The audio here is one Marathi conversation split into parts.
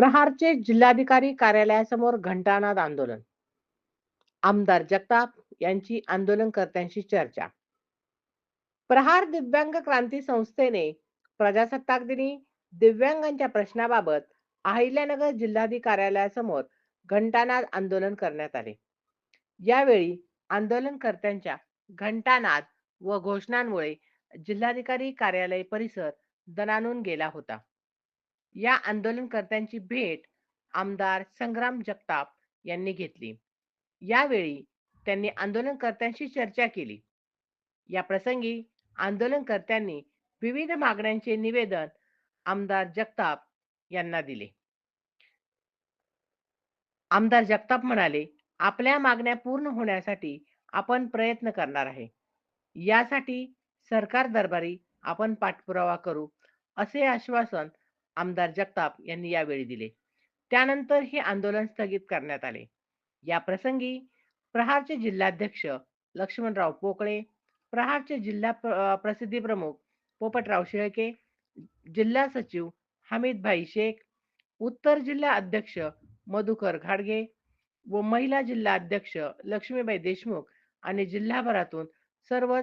प्रहारचे जिल्हाधिकारी कार्यालयासमोर घंटानाद आंदोलन. आमदार जगताप यांची आंदोलनकर्त्यांशी चर्चा. प्रहार दिव्यांग क्रांती संस्थेने प्रजासत्ताक दिनी दिव्यांगांच्या प्रश्नाबाबत अहिल्यानगर जिल्हाधिकारी कार्यालयासमोर घंटानाद आंदोलन करण्यात आले. यावेळी आंदोलनकर्त्यांच्या घंटानाद व घोषणांमुळे जिल्हाधिकारी कार्यालय परिसर दणानून गेला होता. या आंदोलनकर्त्यांची भेट आमदार संग्राम जगताप यांनी घेतली. यावेळी त्यांनी आंदोलनकर्त्यांशी चर्चा केली. या प्रसंगी आंदोलनकर्त्यांनी विविध मागण्यांचे निवेदन आमदार जगताप यांना दिले. आमदार जगताप म्हणाले आपल्या मागण्या पूर्ण होण्यासाठी आपण प्रयत्न करणार आहे. यासाठी सरकार दरबारी आपण पाठपुरावा करू असे आश्वासन आमदार जगताप यांनी यावेळी दिले. त्यानंतर हे आंदोलन स्थगित करण्यात आले. या प्रसंगी प्रहारचे जिल्हाध्यक्ष लक्ष्मणराव पोकळे प्रहारचे जिल्हा प्रसिद्धी प्रमुख पोपटराव शेळके जिल्हा सचिव हमीदभाई शेख उत्तर जिल्हा अध्यक्ष मधुकर घाडगे व महिला जिल्हा अध्यक्ष लक्ष्मीबाई देशमुख आणि जिल्हाभरातून सर्व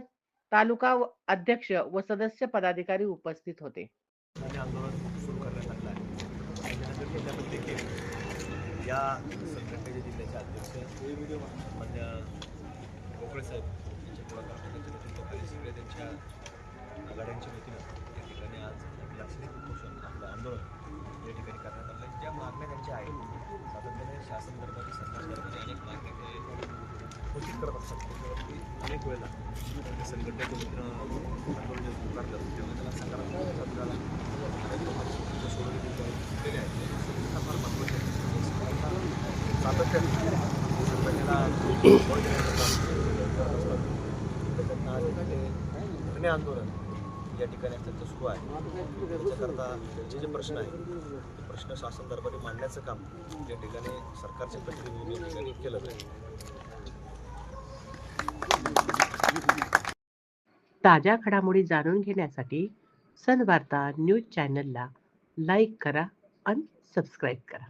तालुका अध्यक्ष व सदस्य पदाधिकारी उपस्थित होते आणि आंदोलन सुरू करण्यात आलेलं आहे देखील या संघटनेचे जिल्ह्याचे अध्यक्ष मान्य गोखळे साहेब यांच्या पुढाकार त्यांच्या नेतृत्वाखाली सगळे त्यांच्या आघाड्यांच्या वतीनं या ठिकाणी आज लाक्षणिक उपोषण आपलं आंदोलन या ठिकाणी करण्यात आलं आहे ज्या मागण्या त्यांच्या आहेत सातत्याने शासन दरबारी सरकार दरबारी अनेक मागण्या ते घोषित करत असतात त्याच्यावरती अनेक वेळेला संघटनेच्या वतीनं धरणे आंदोलन या ठिकाणी अत्यंत सुरू आहे. त्याच्याकरता जे जे प्रश्न आहेत ते प्रश्न शासन दरबारी मांडण्याचं काम या ठिकाणी सरकारच्या प्रतिनिधींनी या ठिकाणी केलं जाईल. ताज्या घडामोडी जाणून घेण्यासाठी सनवार्ता न्यूज चॅनलला लाईक करा आणि सबस्क्राईब करा.